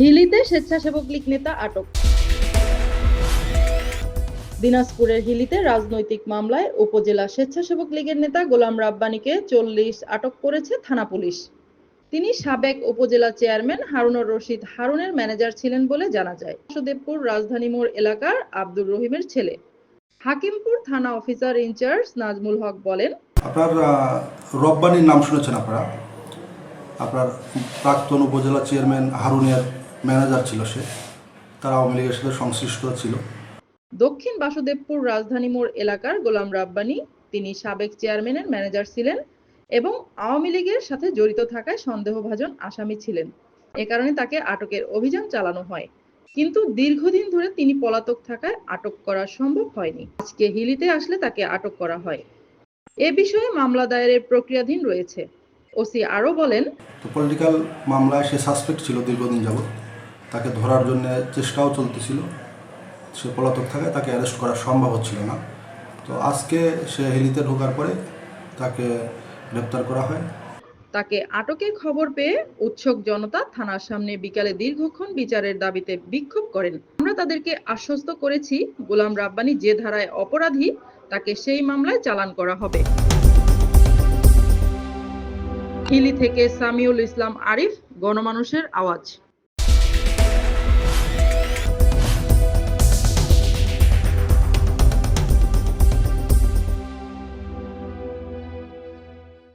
হিলিতে স্বেচ্ছাসেবক লীগ নেতা আটক। দিনাজপুরের হিলিতে রাজনৈতিক মামলায় উপজেলা স্বেচ্ছাসেবক লীগের নেতা গোলাম রাব্বানীকে চল্লিশ আটক করেছে থানা পুলিশ। তিনি সাবেক উপজেলা চেয়ারম্যান হারুনুর রশিদ হারুনের ম্যানেজার ছিলেন বলে জানা যায়। বাসুদেবপুর রাজধানী মোড় এলাকার আব্দুর রহিমের ছেলে। হাকিমপুর থানা অফিসার ইনচার্জ নাজমুল হক বলেন, আপনার রব্বানির নাম শুনেছেন আপনারা? আপনার প্রাক্তন উপজেলা চেয়ারম্যান হারুনের ম্যানেজার ছিল সে। তারা আওয়ামী লীগের সাথে সংশ্লিষ্ট ছিল। দক্ষিণ বাসুদেবপুর রাজধানী মোড় এলাকার গোলাম রাব্বানী তিনি সাবেক চেয়ারম্যানের ম্যানেজার ছিলেন এবং আওয়ামী লীগের সাথে জড়িত থাকায় সন্দেহভাজন আসামি ছিলেন। এ কারণে তাকে আটকের অভিযান চালানো হয়। কিন্তু দীর্ঘদিন ধরে তিনি পলাতক থাকায় আটক করা সম্ভব হয়নি। আজকে হিলিতে আসলে তাকে আটক করা হয়। এ বিষয়ে মামলা দায়েরের প্রক্রিয়াধীন রয়েছে। ওসি আরও বলেন পলিটিক্যাল মামলায় সে সাসপেক্ট ছিল দীর্ঘদিন যাবৎ। তাকে ধরার জন্য চেষ্টাও চলতেছিল। সে পলাতক থাকায় তাকে অ্যারেস্ট করা সম্ভব হচ্ছিল না। তো আজকে সে হেলিতে ঢোকার পরে তাকে গ্রেপ্তার করা হয়। তাকে আটকের খবর পেয়ে উৎসুক জনতা থানার সামনে বিকালে দীর্ঘক্ষণ বিচারের দাবিতে বিক্ষোভ করেন। আমরা তাদেরকে আশ্বস্ত করেছি, গোলাম রাব্বানি যে ধারায় অপরাধী, তাকে সেই মামলায় চালান করা হবে। হিলি থেকে সামিউল ইসলাম আরিফ, গণমানুষের আওয়াজ।